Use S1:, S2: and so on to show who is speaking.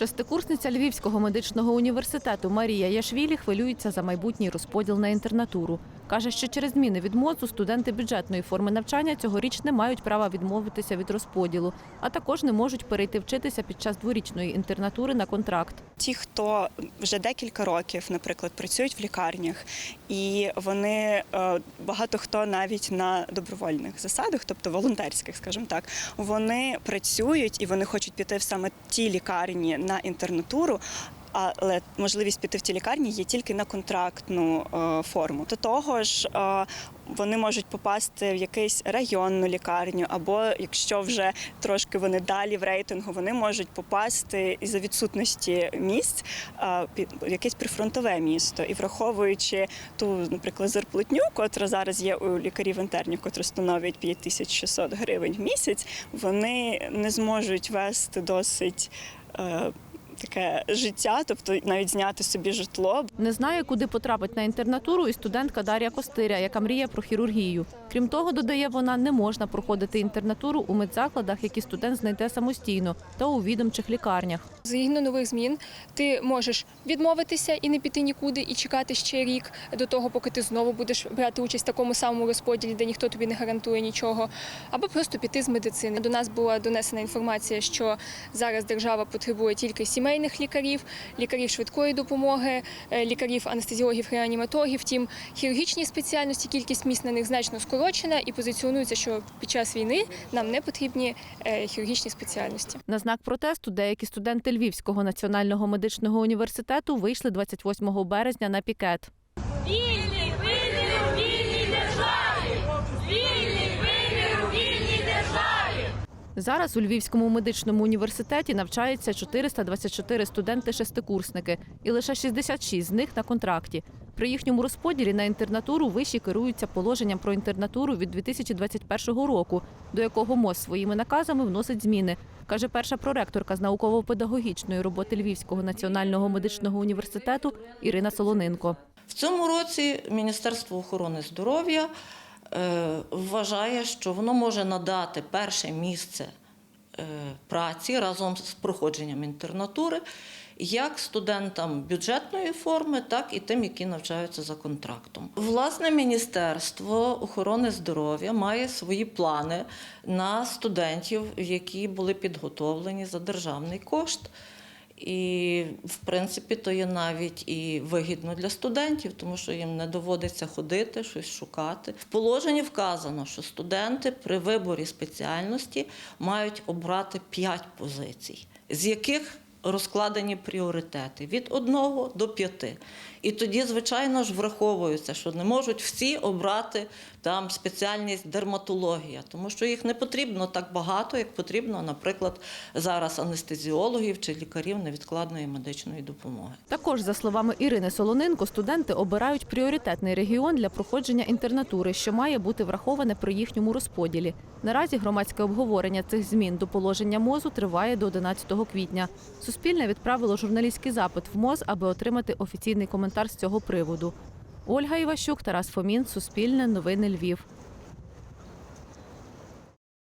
S1: Шестикурсниця Львівського медичного університету Марія Яшвілі хвилюється за майбутній розподіл на інтернатуру. Каже, що через зміни від МОЗу студенти бюджетної форми навчання цьогоріч не мають права відмовитися від розподілу, а також не можуть перейти вчитися під час дворічної інтернатури на контракт.
S2: Ті, хто вже декілька років, наприклад, працюють в лікарнях, і вони е, багато хто навіть на добровольних засадах, тобто волонтерських, скажімо так, вони працюють і вони хочуть піти в саме ті лікарні на інтернатуру. Але можливість піти в ті лікарні є тільки на контрактну е, форму. До того ж, е, вони можуть попасти в якусь районну лікарню, або якщо вже трошки вони далі в рейтингу, вони можуть попасти із за відсутності місць е, під якесь прифронтове місто. І враховуючи ту, наприклад, зарплатню, котра зараз є у лікарів інтернів, котра становить 5600 гривень в місяць, вони не зможуть вести досить. Таке життя, тобто навіть зняти собі житло,
S1: Не знає, куди потрапить на інтернатуру і студентка Дар'я Костиря, яка мріє про хірургію. Крім того, додає вона, не можна проходити інтернатуру у медзакладах, які студент знайде самостійно, та у відомчих лікарнях.
S3: Згідно нових змін, ти можеш відмовитися і не піти нікуди, і чекати ще рік до того, поки ти знову будеш брати участь в такому самому розподілі, де ніхто тобі не гарантує нічого, або просто піти з медицини. До нас була донесена інформація, що зараз держава потребує тільки сімейних лікарів, лікарів швидкої допомоги, е, лікарів анестезіологів, реаніматологів. Втім, хірургічні спеціальності, кількість місць на них значно скорочена і позиціонується, що під час війни нам не потрібні е, хірургічні спеціальності.
S1: На знак протесту деякі студенти Львівського національного медичного університету вийшли 28 березня на пікет.
S4: Вільний
S1: Зараз у Львівському медичному університеті навчається 424 студенти-шестикурсники, і лише 66 з них на контракті. При їхньому розподілі на інтернатуру виші керуються положенням про інтернатуру від 2021 року, до якого МОЗ своїми наказами вносить зміни, каже перша проректорка з науково-педагогічної роботи Львівського національного медичного університету Ірина Солоненко.
S5: В цьому році Міністерство охорони здоров'я е, вважає, що воно може надати перше місце праці разом з проходженням інтернатури як студентам бюджетної форми, так і тим, які навчаються за контрактом. Власне, Міністерство охорони здоров'я має свої плани на студентів, які були підготовлені за державний кошт. І, в принципі, то є навіть і вигідно для студентів, тому що їм не доводиться ходити, щось шукати. В положенні вказано, що студенти при виборі спеціальності мають обрати 5 позицій, з яких розкладені пріоритети від 1 до 5. І тоді, звичайно ж, враховується, що не можуть всі обрати там спеціальність дерматологія, тому що їх не потрібно так багато, як потрібно, наприклад, зараз анестезіологів чи лікарів невідкладної медичної допомоги.
S1: Також, за словами Ірини Солоненко, студенти обирають пріоритетний регіон для проходження інтернатури, що має бути враховане при їхньому розподілі. Наразі громадське обговорення цих змін до положення МОЗу триває до 11 квітня. Суспільне відправило журналістський запит в МОЗ, аби отримати офіційний коментар з цього приводу. Ольга Іващук, Тарас Фомін, Суспільне, Новини Львів.